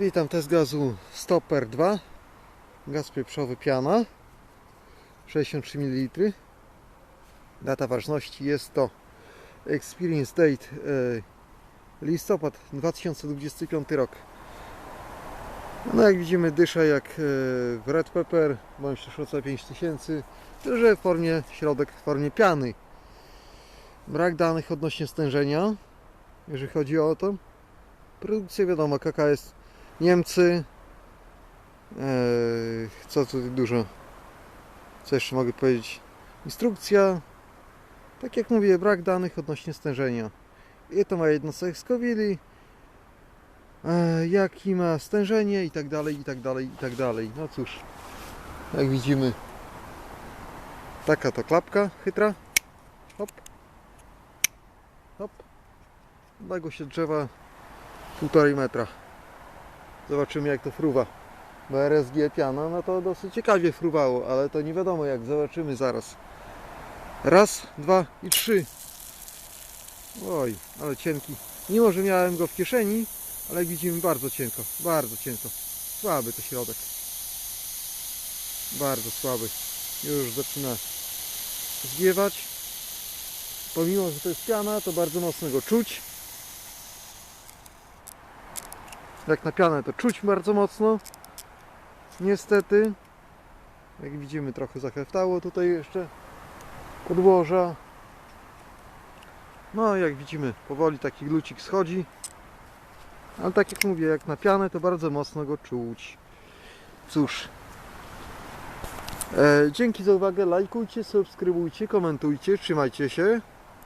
Witam, test gazu Stopper 2 Gaz pieprzowy piana. 63 ml Data ważności jest to Experience date e, listopad 2025 rok. No jak widzimy dysza jak e, Red Pepper bądź też OC 5000 tylko że w formie środek w formie piany. Brak danych odnośnie stężenia jeżeli chodzi o to. Produkcja wiadomo KKS Niemcy. Eee, co tu dużo? Co jeszcze mogę powiedzieć? Instrukcja. Tak jak mówię, brak danych odnośnie stężenia. I to ma jednostek Scoville. Eee, jaki ma stężenie i tak dalej, i tak dalej, i tak dalej. No cóż, jak widzimy, taka to klapka chytra. Hop. Hop. Odległość od drzewa półtorej metra. Zobaczymy jak to fruwa. Bo RSG piana, no to dosyć ciekawie fruwało, ale to nie wiadomo jak, zobaczymy zaraz. Raz, dwa i trzy. Oj, ale cienki. Mimo, że miałem go w kieszeni, ale jak widzimy bardzo cienko, bardzo cienko. Słaby to środek. Bardzo słaby. Już zaczyna zwiewać. Pomimo, że to jest piana, to bardzo mocno go czuć. Jak na pianę to czuć bardzo mocno. Niestety. Jak widzimy trochę zacheftało tutaj jeszcze podłoża. No jak widzimy powoli taki lucik schodzi. Ale tak jak mówię, jak na pianę to bardzo mocno go czuć. Cóż. E, dzięki za uwagę. Lajkujcie, subskrybujcie, komentujcie. Trzymajcie się.